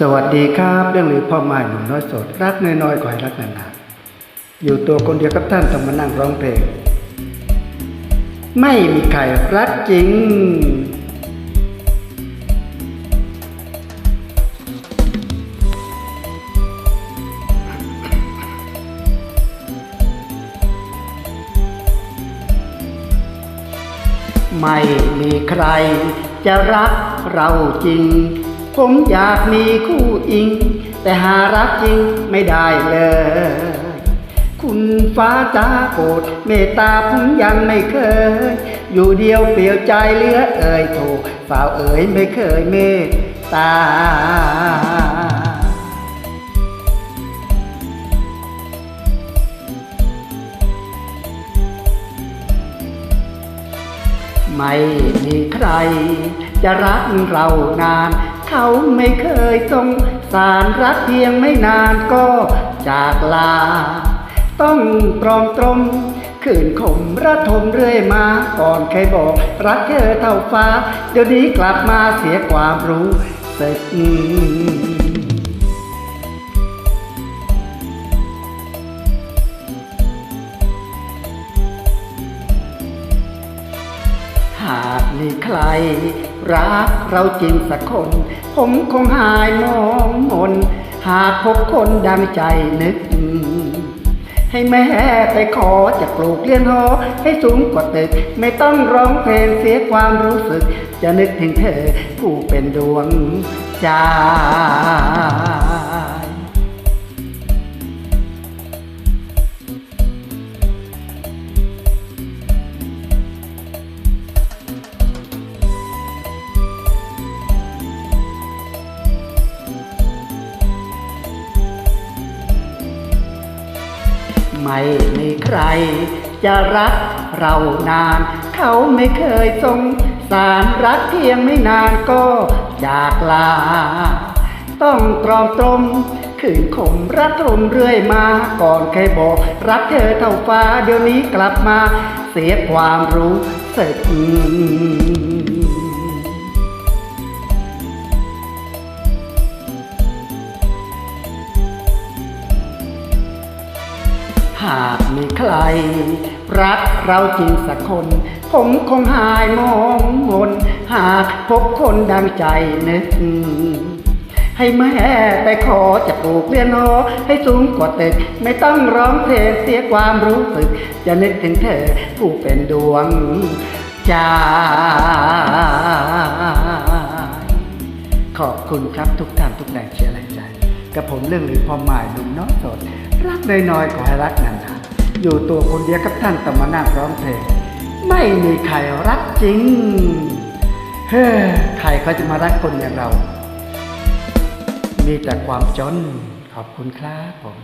สวัสดีครับ เรื่องหรือพ่อไม้หนุ่มน้อยสด รักน้อยๆขอให้รักนานๆอยู่ตัวคนเดียวกับท่านต้องมานั่งร้องเพลง ไม่มีใครรักจริง ไม่มีใครจะรักเราจริง ผมอยากมีคู่อิง แต่หารักจริงไม่ได้เลย คุณฟ้าจ้าโปรดเมตตาผมยังไม่เคย อยู่เดียวเปลี่ยวใจเหลือเอ่ยโถสาวเอ่ยไม่เคยเมตตา ไม่มีใคร จะรักเรานาน เขาไม่เคยสงสารรักเพียงไม่นานก็จากลา ต้องตรอมตรมขืนขมระทมเรื่อยมาก่อนเคยบอก รักเธอเท่าฟ้า เดี๋ยวนี้กลับมาเสียความรู้สึก หากมีใคร รักเราจริงสักคน ผมคงหายมองมน หากพบคนดังใจนึก ให้แม่ไปขอจะปลูกเลี้ยงหอให้สูงกว่าตึก ไม่ต้องร้องเพลงเสียความรู้สึก จะนึกถึงเธอผู้เป็นดวงใจ ไม่มีใคร จะรักเรานาน เขาไม่เคยสงสารรักเพียงไม่นานก็จากลา ต้องตรอมตรมขืนขมรักทมเรื่อยมา ก่อนเคยบอก รักเธอเท่าฟ้าเดี๋ยวนี้กลับมา เสียความรู้สึกากมีใคร รักเราจริงสักคน ผมคงหายมองมน หากพบคนดังใจนึก ให้แม่ไปขอจะปลูกเรียนหอให้สูงกว่าตึก ไม่ต้องร้องเพลงเสียความรู้สึก จะนึกถึงเธอผู้เป็นดวงใจขอบคุณครับทุกท่านทุกแรงเชียร์แรงใจกับผมเรื่องหรือพอหมายหนุ่มน้อยโสด รักน้อยๆขอให้รักนานๆอยู่ตัวคนเดียวกับท่านต้องมานั่งร้องเพลงไม่มีใครรักจริง เฮ้อใครเขาจะมารักคนอย่างเรา มีแต่ความจนขอบคุณครับผม